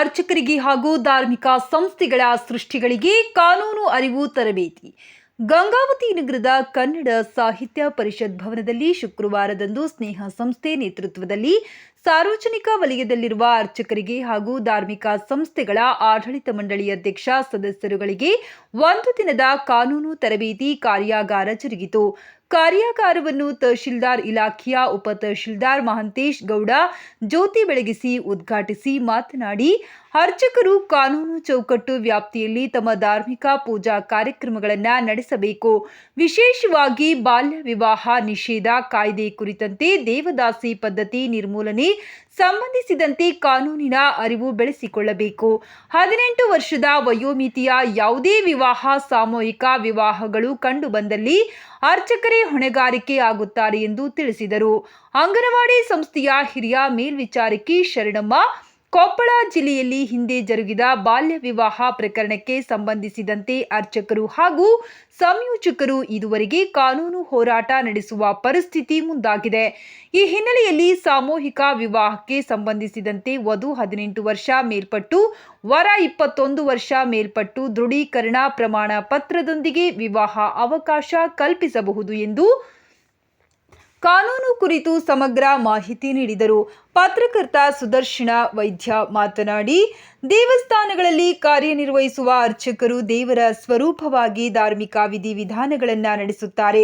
ಅರ್ಚಕರಿಗೆ ಹಾಗೂ ಧಾರ್ಮಿಕ ಸಂಸ್ಥೆಗಳ ಸೃಷ್ಟಿಗಳಿಗೆ ಕಾನೂನು ಅರಿವು ತರಬೇತಿ. ಗಂಗಾವತಿ ನಗರದ ಕನ್ನಡ ಸಾಹಿತ್ಯ ಪರಿಷತ್ ಭವನದಲ್ಲಿ ಶುಕ್ರವಾರದಂದು ಸ್ನೇಹ ಸಂಸ್ಥೆ ನೇತೃತ್ವದಲ್ಲಿ ಸಾರ್ವಜನಿಕ ವಲಯದಲ್ಲಿರುವ ಅರ್ಚಕರಿಗೆ ಹಾಗೂ ಧಾರ್ಮಿಕ ಸಂಸ್ಥೆಗಳ ಆಡಳಿತ ಮಂಡಳಿ ಅಧ್ಯಕ್ಷ ಸದಸ್ಯರುಗಳಿಗೆ ಒಂದು ದಿನದ ಕಾನೂನು ತರಬೇತಿ ಕಾರ್ಯಾಗಾರ ಜರುಗಿತು. ಕಾರ್ಯಾಗಾರವನ್ನು ತಹಶೀಲ್ದಾರ್ ಇಲಾಖೆಯ ಉಪ ತಹಶೀಲ್ದಾರ್ ಮಹಂತೇಶ್ ಗೌಡ ಜ್ಯೋತಿ ಬೆಳಗಿಸಿ ಉದ್ಘಾಟಿಸಿ ಮಾತನಾಡಿ ಅರ್ಚಕರು ಕಾನೂನು ಚೌಕಟ್ಟು ವ್ಯಾಪ್ತಿಯಲ್ಲಿ ತಮ್ಮ ಧಾರ್ಮಿಕ ಪೂಜಾ ಕಾರ್ಯಕ್ರಮಗಳನ್ನು ನಡೆಸಬೇಕು. ವಿಶೇಷವಾಗಿ ಬಾಲ್ಯ ವಿವಾಹ ನಿಷೇಧ ಕಾಯ್ದೆ ಕುರಿತಂತೆ ದೇವದಾಸಿ ಪದ್ಧತಿ ನಿರ್ಮೂಲನೆ ಸಂಬಂಧಿಸಿದಂತೆ ಕಾನೂನಿನ ಅರಿವು ಬೆಳೆಸಿಕೊಳ್ಳಬೇಕು. ಹದಿನೆಂಟು ವರ್ಷದ ವಯೋಮಿತಿಯ ಯಾವುದೇ ವಿವಾಹ, ಸಾಮೂಹಿಕ ವಿವಾಹಗಳು ಕಂಡುಬಂದಲ್ಲಿ ಅರ್ಚಕರೇ ಹೊಣೆಗಾರಿಕೆ ಆಗುತ್ತಾರೆ ಎಂದು ತಿಳಿಸಿದರು. ಅಂಗನವಾಡಿ ಸಂಸ್ಥೆಯ ಹಿರಿಯ ಮೇಲ್ವಿಚಾರಕಿ ಶರಣಮ್ಮ ಕೊಪ್ಪಳ ಜಿಲ್ಲೆಯಲ್ಲಿ ಹಿಂದೆ ಜರುಗಿದ ಬಾಲ್ಯ ವಿವಾಹ ಪ್ರಕರಣಕ್ಕೆ ಸಂಬಂಧಿಸಿದಂತೆ ಅರ್ಚಕರು ಹಾಗೂ ಸಂಯೋಜಕರು ಇದುವರೆಗೆ ಕಾನೂನು ಹೋರಾಟ ನಡೆಸುವ ಪರಿಸ್ಥಿತಿ ಮುಂದಾಗಿದೆ. ಈ ಹಿನ್ನೆಲೆಯಲ್ಲಿ ಸಾಮೂಹಿಕ ವಿವಾಹಕ್ಕೆ ಸಂಬಂಧಿಸಿದಂತೆ ವಧು ಹದಿನೆಂಟು ವರ್ಷ ಮೇಲ್ಪಟ್ಟು, ವರ ಇಪ್ಪತ್ತೊಂದು ವರ್ಷ ಮೇಲ್ಪಟ್ಟು ದೃಢೀಕರಣ ಪ್ರಮಾಣ ಪತ್ರದೊಂದಿಗೆ ವಿವಾಹ ಅವಕಾಶ ಕಲ್ಪಿಸಬಹುದು ಎಂದು ಕಾನೂನು ಕುರಿತು ಸಮಗ್ರ ಮಾಹಿತಿ ನೀಡಿದರು. ಪತ್ರಕರ್ತ ಸುದರ್ಶನ ವೈದ್ಯ ಮಾತನಾಡಿ, ದೇವಸ್ಥಾನಗಳಲ್ಲಿ ಕಾರ್ಯನಿರ್ವಹಿಸುವ ಅರ್ಚಕರು ದೇವರ ಸ್ವರೂಪವಾಗಿ ಧಾರ್ಮಿಕ ವಿಧಿವಿಧಾನಗಳನ್ನು ನಡೆಸುತ್ತಾರೆ.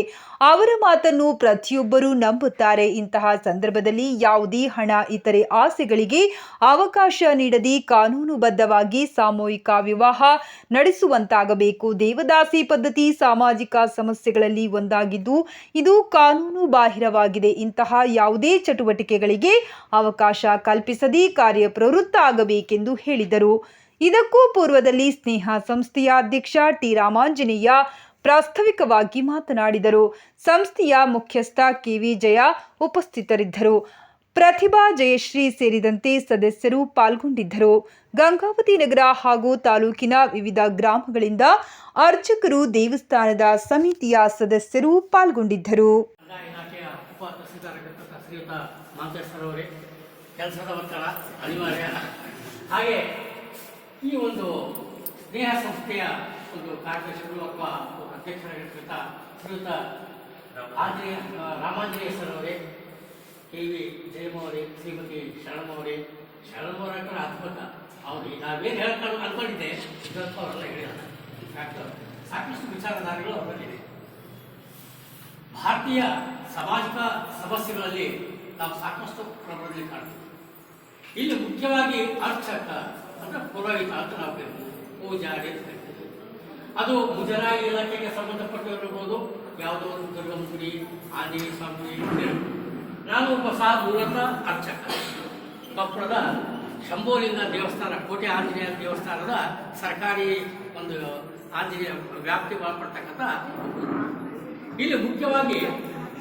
ಅವರ ಮಾತನ್ನು ಪ್ರತಿಯೊಬ್ಬರೂ ನಂಬುತ್ತಾರೆ. ಇಂತಹ ಸಂದರ್ಭದಲ್ಲಿ ಯಾವುದೇ ಹಣ, ಇತರೆ ಆಸೆಗಳಿಗೆ ಅವಕಾಶ ನೀಡದೆ ಕಾನೂನುಬದ್ಧವಾಗಿ ಸಾಮೂಹಿಕ ವಿವಾಹ ನಡೆಸುವಂತಾಗಬೇಕು. ದೇವದಾಸಿ ಪದ್ಧತಿ ಸಾಮಾಜಿಕ ಸಮಸ್ಯೆಗಳಲ್ಲಿ ಒಂದಾಗಿದ್ದು, ಇದು ಕಾನೂನು ಬಾಹಿರವಾಗಿದೆ ಇಂತಹ ಯಾವುದೇ ಚಟುವಟಿಕೆಗಳಿಗೆ ಅವಕಾಶ ಕಲ್ಪಿಸದೇ ಕಾರ್ಯ ಪ್ರವೃತ್ತ ಆಗಬೇಕೆಂದು ಹೇಳಿದರು. ಇದಕ್ಕೂ ಪೂರ್ವದಲ್ಲಿ ಸ್ನೇಹ ಸಂಸ್ಥೆಯ ಅಧ್ಯಕ್ಷ ಟಿ ರಾಮಾಂಜನೇಯ ಪ್ರಾಸ್ತಾವಿಕವಾಗಿ ಮಾತನಾಡಿದರು. ಸಂಸ್ಥೆಯ ಮುಖ್ಯಸ್ಥ ಕೆವಿ ಜಯ ಉಪಸ್ಥಿತರಿದ್ದರು. ಪ್ರತಿಭಾ ಜಯಶ್ರೀ ಸೇರಿದಂತೆ ಸದಸ್ಯರು ಪಾಲ್ಗೊಂಡಿದ್ದರು. ಗಂಗಾವತಿ ನಗರ ಹಾಗೂ ತಾಲೂಕಿನ ವಿವಿಧ ಗ್ರಾಮಗಳಿಂದ ಅರ್ಚಕರು ದೇವಸ್ಥಾನದ ಸಮಿತಿಯ ಸದಸ್ಯರು ಪಾಲ್ಗೊಂಡಿದ್ದರು. ಕೆಲಸದ ಒತ್ತಡ, ಅನಿವಾರ್ಯ. ಹಾಗೆ ಈ ಒಂದು ಸ್ನೇಹ ಸಂಸ್ಥೆಯ ಒಂದು ಕಾರ್ಯದರ್ಶಿಗಳು ಅಥವಾ ಅಧ್ಯಕ್ಷರಾಗಿರ್ತಕ್ಕಂಥ ಶ್ರೀಯುತ ಆಂಜನೇಯ ರಾಮಾಂಜನೇಯ ಸರ್ ಅವರೇ, ಕೆ ವಿ ಜಯಮ್ಮ ಶ್ರೀಮತಿ ಶರಣಮ್ಮ ಅವರೇ. ಶರಣಮ್ಮ ಅವರ ಅದ್ಭುತ. ಅವರು ನಾವೇನು ಹೇಳ್ಕೊಂಡು ಅನ್ಕೊಂಡಿದ್ದೆ. ಇವತ್ತು ಅವರೆಲ್ಲ ಹೇಳಿಲ್ಲ ಡಾಕ್ಟರ್ ಸಾಕಷ್ಟು ವಿಚಾರಧಾರೆಗಳು ಅವರಲ್ಲಿದೆ. ಭಾರತೀಯ ಸಮಾಜದ ಸಮಸ್ಯೆಗಳಲ್ಲಿ ನಾವು ಸಾಕಷ್ಟು ಪ್ರಮಾಣದಲ್ಲಿ ಕಾಣ್ತೀವಿ ಇಲ್ಲಿ ಮುಖ್ಯವಾಗಿ ಅರ್ಚಕ ಅಂದ್ರೆ ಪುರೋಹಿತ ಅಂತ ನಾವು ಕರಿತೀವಿ ಪೂಜಾರಿ ಅಂತ ಅದು ಮುಜರಾಯಿ ಇಲಾಖೆಗೆ ಸಂಬಂಧಪಟ್ಟಿರಬಹುದು ಯಾವುದೋ ಒಂದು ಗುಡಿ ಆಂಜನೇಯ ಸ್ವಾಮಿ. ನಾನು ಒಬ್ಬ ಸಹ ಮೂಲತಃ ಅರ್ಚಕ. ಕೊಪ್ಪಳದ ಶಂಭೋಲಿಂಗ ದೇವಸ್ಥಾನ ಕೋಟೆ ಆಂಜನೇಯ ದೇವಸ್ಥಾನದ ಸರ್ಕಾರಿ ಒಂದು ಆಂಜನೇಯ ವ್ಯಾಪ್ತಿ ಒಳಪಡ್ತಕ್ಕಂಥ ಇಲ್ಲಿ ಮುಖ್ಯವಾಗಿ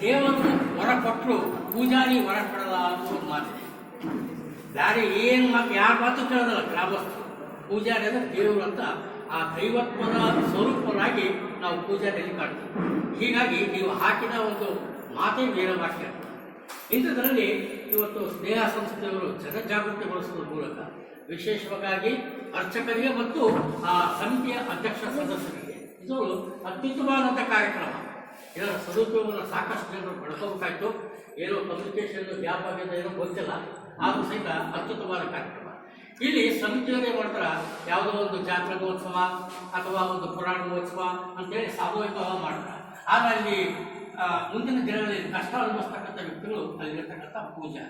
ದೇವರು ವರ ಕೊಟ್ಟರು ಪೂಜಾರಿ ವರ ಕೊಡಲ್ಲ ಅನ್ನೋದು ಮಾತಿದೆ ಬೇರೆ ಏನು ಯಾರ ಮಾತು ಕೇಳೋದಲ್ಲ ಗ್ರಾಮಸ್ಥರು. ಪೂಜಾರಿ ಅಂದ್ರೆ ದೇವರು ಅಂತ ಆ ದೈವತ್ವದ ಸ್ವರೂಪರಾಗಿ ನಾವು ಪೂಜಾರಿಯಲ್ಲಿ ಕಾಣ್ತೀವಿ. ಹೀಗಾಗಿ ನೀವು ಹಾಕಿದ ಒಂದು ಮಾತೇ ವಾಕ್ಯ. ಇಂಥದ್ರಲ್ಲಿ ಇವತ್ತು ಸ್ನೇಹ ಸಂಸ್ಥೆಯವರು ಜನಜಾಗೃತಿಗೊಳಿಸುವ ಮೂಲಕ ವಿಶೇಷವಾಗಿ ಅರ್ಚಕರಿಗೆ ಮತ್ತು ಆ ಸಮಿತಿಯ ಅಧ್ಯಕ್ಷ ಸದಸ್ಯರಿಗೆ. ಇದು ಅತ್ಯುತ್ತಮವಾದಂಥ ಕಾರ್ಯಕ್ರಮ. ಇದರ ಸದುಪಯೋಗವನ್ನು ಸಾಕಷ್ಟು ಜನರು ಬಳಸಬೇಕಾಯ್ತು. ಏನೋ ಕಮ್ಯುನಿಕೇಶನ್ ಗ್ಯಾಪ್ ಆಗಿದೆ ಏನೋ ಗೊತ್ತಿಲ್ಲ. ಆದರೂ ಸಹಿತ ಅತ್ಯುತ್ತಮವಾದ ಕಾರ್ಯಕ್ರಮ. ಇಲ್ಲಿ ಸಮಿತಿಯವರು ಏನು ಮಾಡ್ತಾರೆ? ಯಾವುದೋ ಒಂದು ಜಾತ್ರೆ ಮಹೋತ್ಸವ ಅಥವಾ ಒಂದು ಪುರಾಣ ಮಹೋತ್ಸವ ಅಂತೇಳಿ ಸಾಮೂಹಿಕವಾಗಿ ಮಾಡ್ತಾರೆ? ಆದರೆ ಅಲ್ಲಿ ಮುಂದಿನ ದಿನಗಳಲ್ಲಿ ಕಷ್ಟ ಅನುಭವಿಸ್ತಕ್ಕಂಥ ವ್ಯಕ್ತಿಗಳು ಅಲ್ಲಿರ್ತಕ್ಕಂಥ ಪೂಜೆ?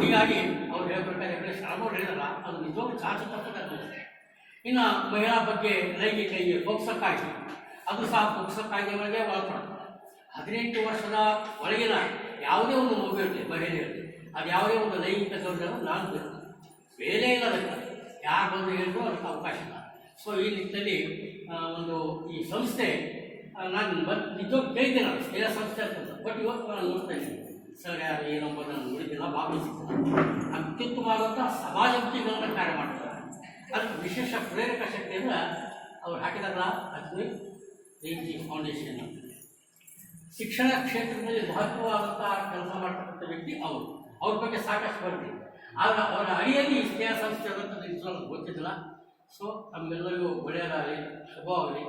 ಹೀಗಾಗಿ ಅವ್ರು ಹೇಳ್ಬೇಕಾದ್ರೆ ಶ್ರಮಗಳು ಹೇಳಿದಾರ ಅದು ನಿಜವಾಗ್ಲೂ ಚಾಚತಕ್ಕಂಥ ಇನ್ನು ಮಹಿಳಾ ಬಗ್ಗೆ ಲೈಂಗಿಕ ಕಾಯ್ದೆ ಅದು ಸಹ ಪುಸ್ತಕ ಕಾಯ್ದೆ ಒಳಗೆ ಒಳಪಡುತ್ತೆ ಹದಿನೆಂಟು ವರ್ಷದ ಒಳಗಿನ ಯಾವುದೇ ಒಂದು ಮಗು ಇರಲಿ ಮಹಿಳೆ ಇರಲಿ, ಅದು ಯಾವುದೇ ಒಂದು ಲೈಂಗಿಕ ದೌರ್ಜನ್ಯ ನಾನು ಬೇಕು ಬೇರೆ ಇಲ್ಲ ಅದಕ್ಕೆ ಯಾರು ಬಂದು ಹೇಳಿದ್ರು ಅದಕ್ಕೆ ಅವಕಾಶ ಇಲ್ಲ. ಸೊ ಈ ನಿಟ್ಟಿನಲ್ಲಿ ಒಂದು ಈ ಸಂಸ್ಥೆ ನಾನು ಬಂದು ನಿಜವಾಗ ಕೇಳ್ತೇನೆ ನಾನು ಸ್ಥಿರ ಸಂಸ್ಥೆ ಅಂತ. ಬಟ್ ಇವತ್ತು ನಾನು ನೋಡ್ತಾ ಇದ್ದೀನಿ. ಸರ್ ಯಾರು ಏನಪ್ಪ ನಾನು ನೋಡಿದ್ದಿಲ್ಲ ಭಾಗವಹಿಸಿದ್ದಿಲ್ಲ ಅತ್ಯುತ್ತಮವಾದಂಥ ಸಮಾಜಮುಖಿಗಳನ್ನ ಕಾರ್ಯ ಮಾಡ್ತಾರೆ ಅದಕ್ಕೆ ವಿಶೇಷ ಪ್ರೇರಕ ಶಕ್ತಿಯಿಂದ ಅವ್ರು ಹಾಕಿದಾರಲ್ಲ ಅದ್ವಿ ಜಿ ಫೌಂಡೇಶನ್ ಶಿಕ್ಷಣ ಕ್ಷೇತ್ರದಲ್ಲಿ ಮಹತ್ವವಾದಂತಹ ಕೆಲಸ ಮಾಡ್ತಕ್ಕಂಥ ವ್ಯಕ್ತಿ ಅವರು. ಅವ್ರ ಬಗ್ಗೆ ಸಾಕಷ್ಟು ಬರ್ತೀವಿ ಆಗ ಅವರ ಅಡಿಯಲ್ಲಿ ಸ್ನೇಹ ಸಂಸ್ಥೆ ಅನ್ನೋದು ನಿಜ ಗೊತ್ತಿಲ್ಲ ಸೊ ನಮ್ಮೆಲ್ಲರಿಗೂ ಒಳ್ಳೆಯದಾಗಲಿ, ಶುಭವಾಗಲಿ.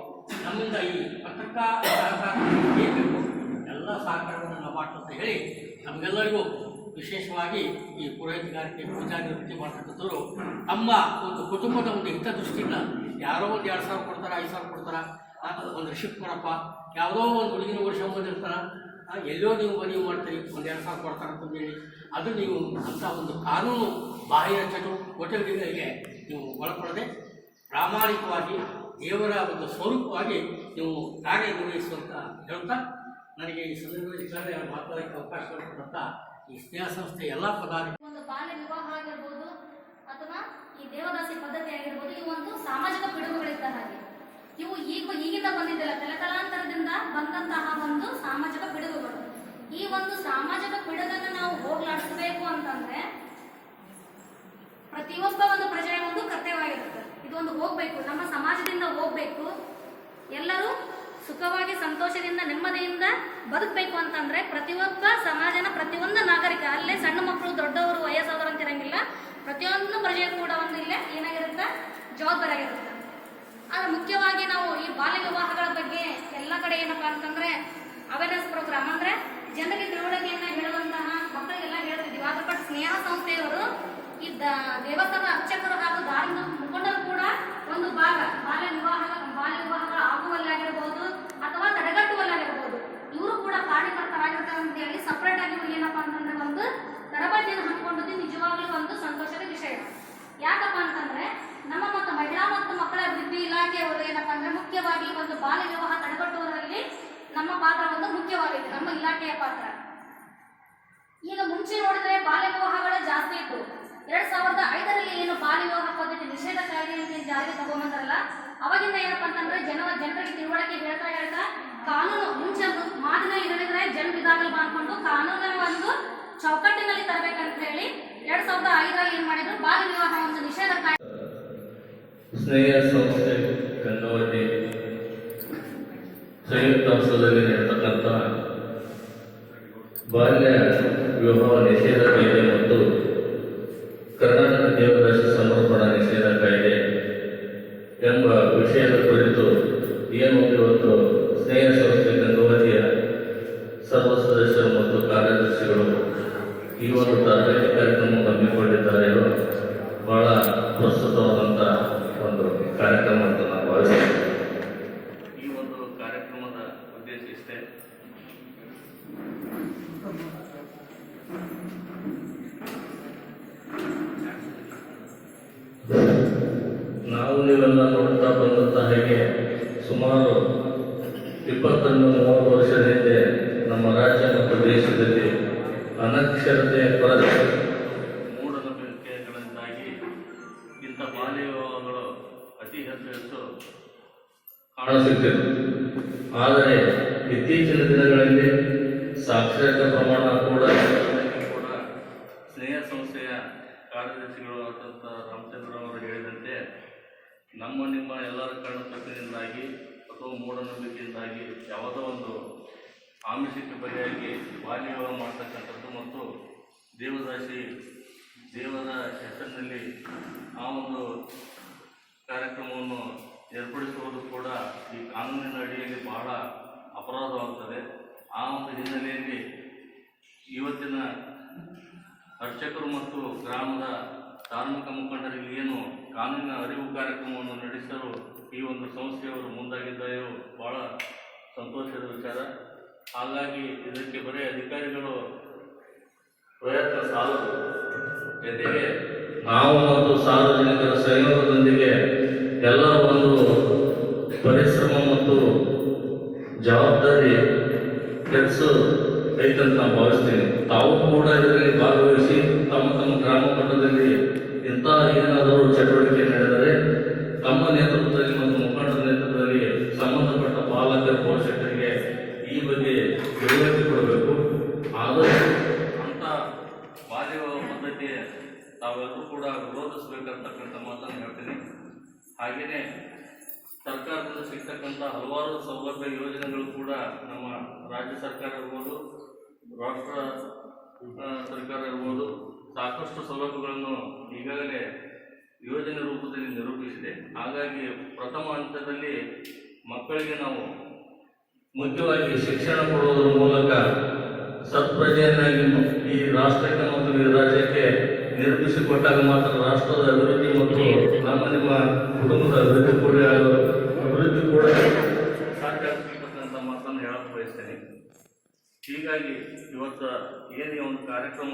ನಮ್ಮಿಂದ ಈ ಪತ್ರಿಕಾ ಸಹಕಾರ ಬೇಕು ಎಲ್ಲ ಸಹಕಾರವನ್ನು ನಾವು ಮಾಡ್ತಂತ ಹೇಳಿ ನಮಗೆಲ್ಲರಿಗೂ ವಿಶೇಷವಾಗಿ ಈ ಪುರೋಹಿತಗಾರಿಕೆ ಪೂಜಾ ನಿವೃತ್ತಿ ಮಾಡ್ತಕ್ಕಂಥವ್ರು ತಮ್ಮ ಒಂದು ಕುಟುಂಬದ ಒಂದು ಹಿತದೃಷ್ಟಿಯಿಂದ ಯಾರೋ ಒಂದು ಎರಡು ಸಾವಿರ ಕೊಡ್ತಾರೆ, ಐದು ಸಾವಿರ ಕೊಡ್ತಾರ. ಒಂದು ಶಿಫ್ಟ್ ಮಾಡಪ್ಪ. ಯಾವುದೋ ಒಂದು ಹುಡುಗಿನ ವರ್ಷ ಬಂದಿರ್ತಾರ ಎಲ್ಲೋ ನೀವು ಮನವಿ ಮಾಡ್ತೀರಿ, ಒಂದು ಎರಡು ಸಾವಿರ ಕೊಡ್ತಾರೆ ಅಂತಂದೇಳಿ ಅದು ನೀವು ಅಂತ ಒಂದು ಕಾನೂನು ಬಾಹ್ಯ ಚಟುವಟಿಕೆಗಳಿಗೆ ನೀವು ಒಳಪಡದೆ ಪ್ರಾಮಾಣಿಕವಾಗಿ ದೇವರ ಒಂದು ಸ್ವರೂಪವಾಗಿ ನೀವು ಕಾರ್ಯನಿರ್ವಹಿಸುವಂತ ಹೇಳ್ತಾ ನನಗೆ ಈ ಸಂದರ್ಭದಲ್ಲಿ ಕಾರ್ಯ ಮಾತಾಡೋಕ್ಕೆ ಅವಕಾಶ ಕೊಡ್ತಾ ಈ ಸ್ನೇಹ ಸಂಸ್ಥೆ ಎಲ್ಲ ಪದಾರ್ಥ ಒಂದು ಬಾಲ್ಯ ವಿವಾಹ ಆಗಿರ್ಬೋದು ಅಥವಾ ಈ ದೇವದಾಸಿ ಪದ್ಧತಿ ಆಗಿರ್ಬೋದು, ಈ ಒಂದು ಸಾಮಾಜಿಕ ಪಿಡುಗುಗಳಿದ್ದ ಹಾಗೆ. ಇವು ಈಗ ಈಗಿಂದ ಬಂದಿದ್ದಿಲ್ಲ ತಲೆತಲಾಂತರದಿಂದ ಬಂದಂತಹ ಒಂದು ಸಾಮಾಜಿಕ ಪಿಡುಗುಗಳು ಈ ಒಂದು ಸಾಮಾಜಿಕ ಪಿಡುಗನ್ನು ನಾವು ಹೋಗ್ಲಾಡಿಸಬೇಕು ಅಂತಂದ್ರೆ ಪ್ರತಿಯೊಬ್ಬ ಒಂದು ಪ್ರಜೆಯ ಒಂದು ಕರ್ತವ್ಯವಾಗಿರುತ್ತೆ. ಇದು ಒಂದು ಹೋಗ್ಬೇಕು, ನಮ್ಮ ಸಮಾಜದಿಂದ ಹೋಗ್ಬೇಕು. ಎಲ್ಲರೂ ಸುಖವಾಗಿ, ಸಂತೋಷದಿಂದ, ನೆಮ್ಮದಿಯಿಂದ ಬದುಕಬೇಕು ಅಂತಂದ್ರೆ ಪ್ರತಿಯೊಬ್ಬ ಸಮಾಜನ ಪ್ರತಿಯೊಂದು ನಾಗರಿಕ, ಅಲ್ಲೇ ಸಣ್ಣ ಮಕ್ಕಳು, ದೊಡ್ಡವರು ವಯಸ್ಸಾದವರು ಅಂತಿರಂಗಿಲ್ಲ ಪ್ರತಿಯೊಂದು ಪ್ರಜೆ ಕೂಡ ಒಂದು ಇಲ್ಲೇ ಏನಾಗಿರುತ್ತೆ? ಜವಾಬ್ದಾರಿ ಆಗಿರುತ್ತೆ ಆದ್ರೆ ಮುಖ್ಯವಾಗಿ ನಾವು ಈ ಬಾಲ್ಯ ವಿವಾಹಗಳ ಬಗ್ಗೆ ಎಲ್ಲ ಕಡೆ ಏನಪ್ಪಾ ಅಂತಂದ್ರೆ ಅವೇರ್ನೆಸ್ ಪ್ರೋಗ್ರಾಮ್ ಅಂದ್ರೆ ಜನರಿಗೆ ತಿಳುವಳಿಕೆಯನ್ನ ಹೇಳುವಂತಹ ಮಕ್ಕಳಿಗೆಲ್ಲ ಹೇಳ್ತಿದ್ದೀವಿ. ಆದ್ರೆ ಬಟ್ ಸ್ನೇಹ ಸಂಸ್ಥೆಯವರು ಈ ದೇವಸ್ಥಾನದ ಅರ್ಚಕರು ಹಾಗೂ ಧಾರ್ಮಿಕ ಮುಖಂಡರು ಕೂಡ ಒಂದು ಭಾಗ. ಬಾಲ್ಯ ವಿವಾಹ, ಬಾಲ್ಯ ವಿವಾಹಗಳ ಆಗುವಲ್ಲಾಗಿರ್ಬೋದು ಅಥವಾ ತಡೆಗಟ್ಟುವಲ್ಲಾಗಿರ್ಬೋದು. ಇವರು ಕೂಡ ಕಾರ್ಯಕರ್ತರಾಗಿರ್ತಾರೆ ಅಂತ ಹೇಳಿ ಸಪ್ರೇಟ್ ಆಗಿ ಏನಪ್ಪಾ ಅಂತಂದ್ರೆ ಒಂದು ತರಬೇತಿಯನ್ನು ಹಮ್ಮಿಕೊಂಡಿದ್ದು ನಿಜವಾಗ್ಲೂ ಒಂದು ಸಂತೋಷದ ವಿಷಯ. ಯಾಕಪ್ಪ ಅಂತಂದ್ರೆ ನಮ್ಮ ಮತ್ತು ಮಹಿಳಾ ಮತ್ತು ಮಕ್ಕಳ ಅಭಿವೃದ್ಧಿ ಇಲಾಖೆಯವರು ಏನಪ್ಪಾ ಅಂದ್ರೆ ಮುಖ್ಯವಾಗಿ ಈ ಒಂದು ಬಾಲ್ಯ ವಿವಾಹ ತಡೆಗಟ್ಟುವುದರಲ್ಲಿ ಪಾತ್ರ ಒಂದು ಮುಖ್ಯವಾಗಿದೆ, ನಮ್ಮ ಇಲಾಖೆಯ ಪಾತ್ರ. ಈಗ ಮುಂಚೆ ನೋಡಿದ್ರೆ ಬಾಲ್ಯ ವಿವಾಹಗಳು ಜಾಸ್ತಿ ಇತ್ತು. ಎರಡ್ ಸಾವಿರದ ಐದರಲ್ಲಿ ಏನು ಬಾಲ್ಯ ವಿವಾಹ ಪದ್ಧತಿ ನಿಷೇಧ ಕಾಯ್ದೆ ಜಾರಿಗೆ ತಗೊಂಬಂದ್ರಲ್ಲ, ಅವಾಗಿಂದ ಏನಪ್ಪಾ ಅಂತಂದ್ರೆ ಜನ ಜನರಿಗೆ ತಿಳುವಳಿಕೆ ಹೇಳ್ತಾ ಹೇಳ್ತಾ ಕಾನೂನು ಮುಂಚೆ ಮಾತಿನ ಇರಲಿದ್ರೆ ಜನ ಇದಾಗಲ್ಲ ಅನ್ಕೊಂಡು ಕಾನೂನಿನ ಒಂದು ಚೌಕಟ್ಟಿನಲ್ಲಿ ತರಬೇಕಂತ ಹೇಳಿ ಎರಡ್ ಸಾವಿರದ ಐದರಲ್ಲಿ ಏನ್ ಮಾಡಿದ್ರು ಬಾಲ್ಯ ವಿವಾಹ ಒಂದು ನಿಷೇಧ ಕಾಯ್ದೆ. ಗಂಗಾವತಿ ಸಂಯುಕ್ತಾಂಶದಲ್ಲಿ ನಡೆತಕ್ಕಂಥ ಬಾಲ್ಯ ವಿವಾಹ ನಿಷೇಧ ಕಾಯ್ದೆ ಮತ್ತು ಅತಿ ಹೆಚ್ಚು ಹೆಚ್ಚು ಆದರೆ ಇತ್ತೀಚಿನ ದಿನಗಳಲ್ಲಿ ಸಾಕ್ಷರತಾ ಪ್ರಮಾಣ ಕೂಡ ಕೂಡ ಸ್ನೇಹ ಸಂಸ್ಥೆಯ ಕಾರ್ಯದರ್ಶಿಗಳು ಆದಂಥ ರಾಮಚಂದ್ರ ಅವರು ಹೇಳಿದಂತೆ ನಮ್ಮ ನಿಮ್ಮ ಎಲ್ಲರ ಕಣ್ಣು ತಪ್ಪಿನಿಂದಾಗಿ ಅಥವಾ ಮೂಢನಂಬಿಕೆಯಿಂದಾಗಿ ಯಾವುದೋ ಒಂದು ಆಮಿಷಕ್ಕೆ ಬಲಿಯಾಗಿ ಬಾಲ್ಯ ವಿವಾಹ ಮಾಡ್ತಕ್ಕಂಥದ್ದು ಮತ್ತು ದೇವದಾಸಿ ದೇವರ ಹೆಸರಿನಲ್ಲಿ ಆ ಒಂದು ಕಾರ್ಯಕ್ರಮವನ್ನು ಏರ್ಪಡಿಸುವುದು ಕೂಡ ಈ ಕಾನೂನಿನ ಅಡಿಯಲ್ಲಿ ಬಹಳ ಅಪರಾಧವಾಗುತ್ತದೆ. ಆ ಒಂದು ಹಿನ್ನೆಲೆಯಲ್ಲಿ ಇವತ್ತಿನ ಅರ್ಚಕರು ಮತ್ತು ಗ್ರಾಮದ ಧಾರ್ಮಿಕ ಮುಖಂಡರಿಗೆ ಏನು ಕಾನೂನಿನ ಅರಿವು ಕಾರ್ಯಕ್ರಮವನ್ನು ನಡೆಸಲು ಈ ಒಂದು ಸಂಸ್ಥೆಯವರು ಮುಂದಾಗಿದ್ದಾರೆ ಬಹಳ ಸಂತೋಷದ ವಿಚಾರ. ಹಾಗಾಗಿ ಇದಕ್ಕೆ ಬರೀ ಅಧಿಕಾರಿಗಳು ಪ್ರಯತ್ನ ಸಾಲದು. ಜೊತೆಗೆ ನಾವು ಮತ್ತು ಸಾರ್ವಜನಿಕರ ಸಹಯೋಗದೊಂದಿಗೆ ಎಲ್ಲ ಒಂದು ಪರಿಶ್ರಮ ಮತ್ತು ಜವಾಬ್ದಾರಿ ಕೆಲಸ ಐತಂತ ನಾನು ಭಾವಿಸ್ತೀನಿ ತಾವು ಕೂಡ ಇದರಲ್ಲಿ ಭಾಗವಹಿಸಿ ತಮ್ಮ ತಮ್ಮ ಗ್ರಾಮ ಮಟ್ಟದಲ್ಲಿ ಇಂಥ ಏನಾದರೂ ಚಟುವಟಿಕೆ ನಡೆದರೆ ತಮ್ಮ ನೇತೃತ್ವದಲ್ಲಿ ಮತ್ತು ಮುಖಂಡರ ನೇತೃತ್ವದಲ್ಲಿ ಸಂಬಂಧಪಟ್ಟ ಪಾಲಕರ ಪೋಷಕರಿಗೆ ಈ ಬಗ್ಗೆ ತಿಳುವಳಿಕೆ ಕೊಡಬೇಕು ಆದರೂ ಅಂತ ಬಾಲ್ಯ ವಿವಾಹ ಪದ್ಧತಿ ತಾವೆಲ್ಲರೂ ಕೂಡ ವಿರೋಧಿಸಬೇಕಂತಕ್ಕಂಥ ಮಾತನ್ನು ಹೇಳ್ತೀನಿ. ಹಾಗೆಯೇ ಸರ್ಕಾರದಿಂದ ಸಿಗ್ತಕ್ಕಂಥ ಹಲವಾರು ಸೌಲಭ್ಯ ಯೋಜನೆಗಳು ಕೂಡ ನಮ್ಮ ರಾಜ್ಯ ಸರ್ಕಾರ ಇರ್ಬೋದು, ರಾಷ್ಟ್ರ ಸರ್ಕಾರ ಇರ್ಬೋದು, ಸಾಕಷ್ಟು ಸೌಲಭ್ಯಗಳನ್ನು ಈಗಾಗಲೇ ಯೋಜನೆ ರೂಪದಲ್ಲಿ ನಿರೂಪಿಸಿದೆ. ಹಾಗಾಗಿ ಪ್ರಥಮ ಹಂತದಲ್ಲಿ ಮಕ್ಕಳಿಗೆ ನಾವು ಮುಖ್ಯವಾಗಿ ಶಿಕ್ಷಣ ಕೊಡುವುದರ ಮೂಲಕ ಸತ್ಪ್ರಜೆಯನ್ನಾಗಿ ಈ ರಾಷ್ಟ್ರಕ್ಕೆ ಮತ್ತು ಈ ರಾಜ್ಯಕ್ಕೆ ನಿರೂಪಿಸಿಕೊಟ್ಟಾಗ ಮಾತ್ರ ರಾಷ್ಟ್ರದ ಅಭಿವೃದ್ಧಿ ಮತ್ತು ನಮ್ಮ ನಿಮ್ಮ ಕುಟುಂಬದ ಅಭಿವೃದ್ಧಿ ಕೂಡ ಅಭಿವೃದ್ಧಿ ಕೂಡ ಸಾಧ್ಯ ಆಗ್ತಕ್ಕಂಥ ಮಾತನ್ನು ಹೇಳಕ್ ಬಯಸ್ತೇನೆ. ಹೀಗಾಗಿ ಇವತ್ತು ಏನೇ ಒಂದು ಕಾರ್ಯಕ್ರಮ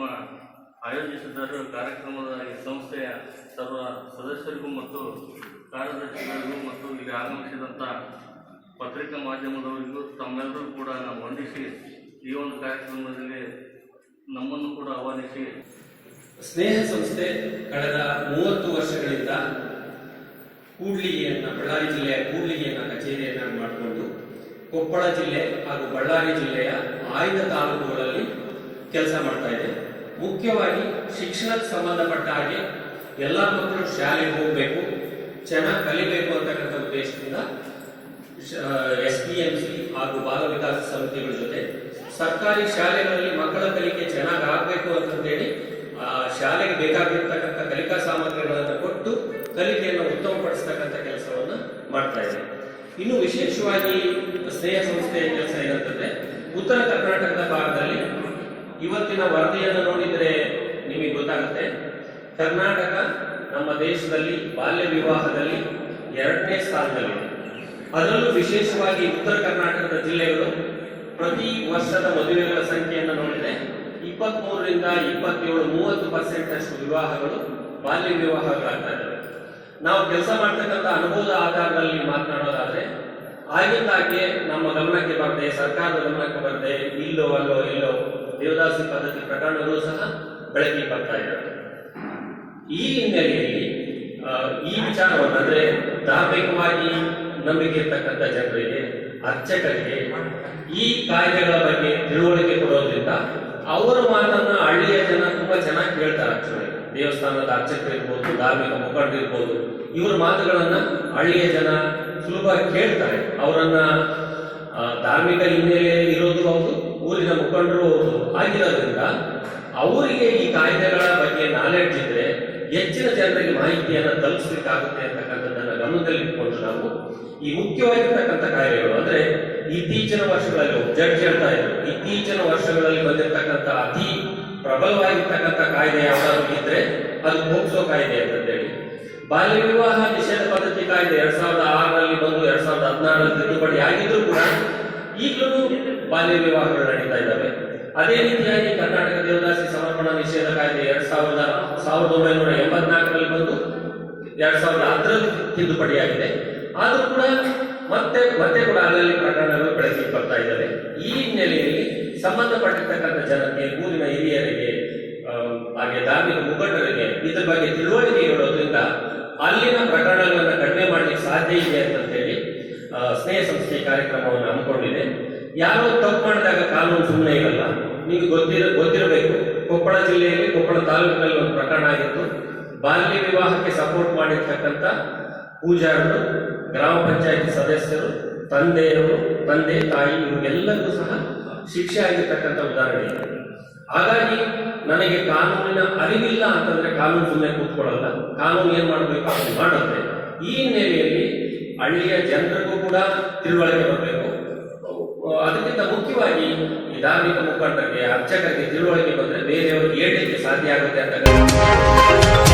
ಆಯೋಜಿಸಿದ್ದಾರೆ ಕಾರ್ಯಕ್ರಮದ ಈ ಸಂಸ್ಥೆಯ ಸರ್ವ ಸದಸ್ಯರಿಗೂ ಮತ್ತು ಕಾರ್ಯದರ್ಶಿಗಳಿಗೂ ಮತ್ತು ಇಲ್ಲಿ ಆಗಮಿಸಿದಂಥ ಪತ್ರಿಕಾ ಮಾಧ್ಯಮದವರಿಗೂ ತಮ್ಮೆಲ್ಲರೂ ಕೂಡ ನಾವು ವಂದಿಸಿ ಈ ಒಂದು ಕಾರ್ಯಕ್ರಮದಲ್ಲಿ ನಮ್ಮನ್ನು ಕೂಡ ಆಹ್ವಾನಿಸಿ ಸ್ನೇಹ ಸಂಸ್ಥೆ ಕಳೆದ ಮೂವತ್ತು ವರ್ಷಗಳಿಂದ ಕೂಡ್ಲಿಗೆಯನ್ನ, ಬಳ್ಳಾರಿ ಜಿಲ್ಲೆಯ ಕೂಡ್ಲಿಗೆಯನ್ನ, ಕಚೇರಿಯನ್ನ ಮಾಡಿಕೊಂಡು ಕೊಪ್ಪಳ ಜಿಲ್ಲೆ ಹಾಗೂ ಬಳ್ಳಾರಿ ಜಿಲ್ಲೆಯ ಆಯ್ದ ತಾಲೂಕುಗಳಲ್ಲಿ ಕೆಲಸ ಮಾಡ್ತಾ ಇದೆ. ಮುಖ್ಯವಾಗಿ ಶಿಕ್ಷಣಕ್ಕೆ ಸಂಬಂಧಪಟ್ಟ ಹಾಗೆ ಎಲ್ಲ ಮಕ್ಕಳು ಶಾಲೆಗೆ ಹೋಗಬೇಕು, ಚೆನ್ನಾಗಿ ಕಲಿಬೇಕು ಅಂತಕ್ಕಂಥ ಉದ್ದೇಶದಿಂದ ಎಸ್ ಪಿ ಎಂ ಸಿ ಹಾಗೂ ಬಾಲ ವಿಕಾಸ ಸಮಿತಿಗಳ ಜೊತೆ ಸರ್ಕಾರಿ ಶಾಲೆಗಳಲ್ಲಿ ಮಕ್ಕಳ ಕಲಿಕೆ ಚೆನ್ನಾಗಿ ಆಗಬೇಕು ಅಂತಂದೇಳಿ ಶಾಲೆಗೆ ಬೇಕಾಗಿರ್ತಕ್ಕಂಥ ಕಲಿಕಾ ಸಾಮಗ್ರಿಗಳನ್ನು ಕೊಟ್ಟು ಕಲಿಕೆಯನ್ನು ಉತ್ತಮಪಡಿಸ್ತಕ್ಕಂಥ ಕೆಲಸವನ್ನು ಮಾಡ್ತಾ ಇದೆ. ಇನ್ನು ವಿಶೇಷವಾಗಿ ಸ್ನೇಹ ಸಂಸ್ಥೆಯ ಕೆಲಸ ಏನಂತಂದ್ರೆ, ಉತ್ತರ ಕರ್ನಾಟಕದ ಭಾಗದಲ್ಲಿ ಇವತ್ತಿನ ವರದಿಯನ್ನು ನೋಡಿದರೆ ನಿಮಗೆ ಗೊತ್ತಾಗುತ್ತೆ. ಕರ್ನಾಟಕ ನಮ್ಮ ದೇಶದಲ್ಲಿ ಬಾಲ್ಯ ವಿವಾಹದಲ್ಲಿ ಎರಡನೇ ಸ್ಥಾನದಲ್ಲಿದೆ. ಅದರಲ್ಲೂ ವಿಶೇಷವಾಗಿ ಉತ್ತರ ಕರ್ನಾಟಕದ ಜಿಲ್ಲೆಗಳು ಪ್ರತಿ ವರ್ಷದ ಮದುವೆಗಳ ಸಂಖ್ಯೆಯನ್ನು ನೋಡಿದರೆ ಇಪ್ಪತ್ತ್ ಮೂರರಿಂದ ಇಪ್ಪತ್ತೇಳು ಮೂವತ್ತು ಪರ್ಸೆಂಟ್ ಅಷ್ಟು ವಿವಾಹಗಳು ಬಾಲ್ಯ ವಿವಾಹಗಳಾಗ್ತಾ ಇದ್ದಾವೆ. ನಾವು ಕೆಲಸ ಮಾಡ್ತಕ್ಕಂಥ ಅನುಭವದ ಆಧಾರದಲ್ಲಿ ಮಾತನಾಡೋದಾದ್ರೆ ಆಗಿಂದಾಗೆ ನಮ್ಮ ಗಮನಕ್ಕೆ ಬರದೆ, ಸರ್ಕಾರದ ಗಮನಕ್ಕೆ ಬರದೆ, ಇಲ್ಲೋ ಅಲ್ಲೋ ಇಲ್ಲೋ ದೇವದಾಸಿ ಪದ್ಧತಿ ಪ್ರಕರಣಗಳು ಸಹ ಬೆಳಕಿಗೆ ಬರ್ತಾ ಇದ್ದಾವೆ. ಈ ಹಿನ್ನೆಲೆಯಲ್ಲಿ ಈ ವಿಚಾರವನ್ನು ಅಂದ್ರೆ ಧಾರ್ಮಿಕವಾಗಿ ನಂಬಿಕೆ ಇರ್ತಕ್ಕಂಥ ಜನರಿಗೆ, ಅರ್ಚಕರಿಗೆ ಈ ಕಾಯ್ದೆಗಳ ಬಗ್ಗೆ ತಿಳುವಳಿಕೆ ಕೊಡೋದ್ರಿಂದ ಅವರ ಮಾತನ್ನ ಹಳ್ಳಿಯ ಜನ ತುಂಬಾ ಚೆನ್ನಾಗಿ ಕೇಳ್ತಾರೆ ಆಕ್ಚುಲಿ ದೇವಸ್ಥಾನದ ಅರ್ಚಕರು ಇರ್ಬೋದು, ಧಾರ್ಮಿಕ ಮುಖಂಡರು ಇರ್ಬೋದು. ಇವರ ಮಾತುಗಳನ್ನ ಹಳ್ಳಿಯ ಜನ ಸುಲಭವಾಗಿ ಕೇಳ್ತಾರೆ. ಅವರನ್ನ ಧಾರ್ಮಿಕ ಹಿನ್ನೆಲೆ ಇರೋದು ಹೌದು, ಊರಿನ ಮುಖಂಡರು ಆಗಿರೋದ್ರಿಂದ ಅವರಿಗೆ ಈ ಕಾಯ್ದೆಗಳ ಬಗ್ಗೆ ನಾಲೆಡ್ಜ್ ಇದ್ರೆ ಹೆಚ್ಚಿನ ಜನರಿಗೆ ಮಾಹಿತಿಯನ್ನು ತಲುಪಿಸಲಿಕ್ಕಾಗುತ್ತೆ ಅಂತಕ್ಕಂಥದ್ದನ್ನ ಗಮನದಲ್ಲಿಟ್ಕೊಂಡು ನಾವು ಈ ಮುಖ್ಯವಾಗಿರ್ತಕ್ಕಂಥ ಕಾರ್ಯಗಳು ಅಂದ್ರೆ ಇತ್ತೀಚಿನ ವರ್ಷಗಳಲ್ಲಿ ಜಡ್ಜ್ ಹೇಳ್ತಾ ಇದ್ರು. ಇತ್ತೀಚಿನ ವರ್ಷಗಳಲ್ಲಿ ಬಂದಿರತಕ್ಕಂಥ ಅತಿ ಪ್ರಬಲವಾಗಿರ್ತಕ್ಕಂಥ ಕಾಯ್ದೆ ಯಾವ್ದಾದ್ರು ಇದ್ರೆ ಅದು ಪೋಕ್ಸೋ ಕಾಯ್ದೆ ಅಂತಂದೇಳಿ ಬಾಲ್ಯ ವಿವಾಹ ನಿಷೇಧ ಪದ್ಧತಿ ಕಾಯ್ದೆ ಎರಡ್ ಸಾವಿರದ ಆರರಲ್ಲಿ ಬಂದು ಎರಡ್ ಸಾವಿರದ ಹದಿನಾರರಲ್ಲಿ ತಿದ್ದುಪಡಿ ಆಗಿದ್ರು ಕೂಡ ಈಗಲೂ ಬಾಲ್ಯ ವಿವಾಹಗಳು ನಡೀತಾ ಇದ್ದಾವೆ. ಅದೇ ರೀತಿಯಾಗಿ ಕರ್ನಾಟಕ ದೇವದಾಸಿ ಸಮರ್ಪಣಾ ನಿಷೇಧ ಕಾಯ್ದೆ ಎರಡ್ ಸಾವಿರದ ಸಾವಿರದ ಒಂಬೈನೂರ ಎಂಬತ್ನಾಲ್ಕರಲ್ಲಿ ಬಂದು ಎರಡ್ ಸಾವಿರದ ಹತ್ತರಲ್ಲಿ ತಿದ್ದುಪಡಿಯಾಗಿದೆ ಆದ್ರೂ ಕೂಡ ಮತ್ತೆ ಮತ್ತೆ ಕೂಡ ಅಲ್ಲಲ್ಲಿ ಪ್ರಕರಣಗಳು ಬೆಳಕಿಗೆ ಬರ್ತಾ ಇದ್ದಾವೆ. ಈ ಹಿನ್ನೆಲೆಯಲ್ಲಿ ಸಂಬಂಧಪಟ್ಟಿರ್ತಕ್ಕಂಥ ಜನಕ್ಕೆ, ಊರಿನ ಹಿರಿಯರಿಗೆ ಹಾಗೆ ಧಾರ್ಮಿಕ ಮುಖಂಡರಿಗೆ, ಇದ್ರ ಬಗ್ಗೆ ತಿಳುವಳಿಕೆ ಇರೋದ್ರಿಂದ ಅಲ್ಲಿನ ಪ್ರಕರಣಗಳನ್ನು ಕಡಿಮೆ ಮಾಡಲಿಕ್ಕೆ ಸಾಧ್ಯ ಇದೆ ಅಂತ ಹೇಳಿ ಸ್ನೇಹ ಸಂಸ್ಥೆ ಕಾರ್ಯಕ್ರಮವನ್ನು ಹಮ್ಮಿಕೊಂಡಿದೆ. ಯಾರೋ ತಪ್ಪು ಮಾಡಿದಾಗ ಕಾನೂನು ಸುಮ್ಮನೆ ಇರಲ್ಲ. ನಿಮಗೆ ಗೊತ್ತಿರ, ಗೊತ್ತಿರಬೇಕು. ಕೊಪ್ಪಳ ಜಿಲ್ಲೆಯಲ್ಲಿ ಕೊಪ್ಪಳ ತಾಲೂಕಿನಲ್ಲಿ ಒಂದು ಪ್ರಕರಣ ಆಗಿತ್ತು. ಬಾಲ್ಯ ವಿವಾಹಕ್ಕೆ ಸಪೋರ್ಟ್ ಮಾಡಿರ್ತಕ್ಕಂಥ ಪೂಜಾರರು ಗ್ರಾಮ ಪಂಚಾಯತಿ ಸದಸ್ಯರು ತಂದೆಯವರು ತಂದೆ ತಾಯಿ ಇವರಿಗೆಲ್ಲರಿಗೂ ಸಹ ಶಿಕ್ಷೆ ಆಗಿರ್ತಕ್ಕಂಥ ಉದಾಹರಣೆ. ಇದೆ ಹಾಗಾಗಿ ನನಗೆ ಕಾನೂನಿನ ಅರಿವಿಲ್ಲ ಅಂತಂದ್ರೆ ಕಾನೂನು ಸುಮ್ಮನೆ ಕೂತ್ಕೊಳ್ಳಲ್ಲ. ಕಾನೂನು ಏನ್ ಮಾಡಬೇಕು? ಅದು ಮಾಡುತ್ತೆ. ಈ ಹಿನ್ನೆಲೆಯಲ್ಲಿ ಹಳ್ಳಿಯ ಜನರಿಗೂ ಕೂಡ ತಿಳುವಳಿಕೆ ಬರಬೇಕು. ಅದಕ್ಕಿಂತ ಮುಖ್ಯವಾಗಿ ಈ ಧಾರ್ಮಿಕ ಮುಖಂಡಕ್ಕೆ ಅರ್ಚಕರಿಗೆ ತಿಳುವಳಿಕೆ ಬಂದ್ರೆ ಬೇರೆಯವರು ಹೇಳಲಿಕ್ಕೆ ಸಾಧ್ಯ ಆಗುತ್ತೆ ಅಂತ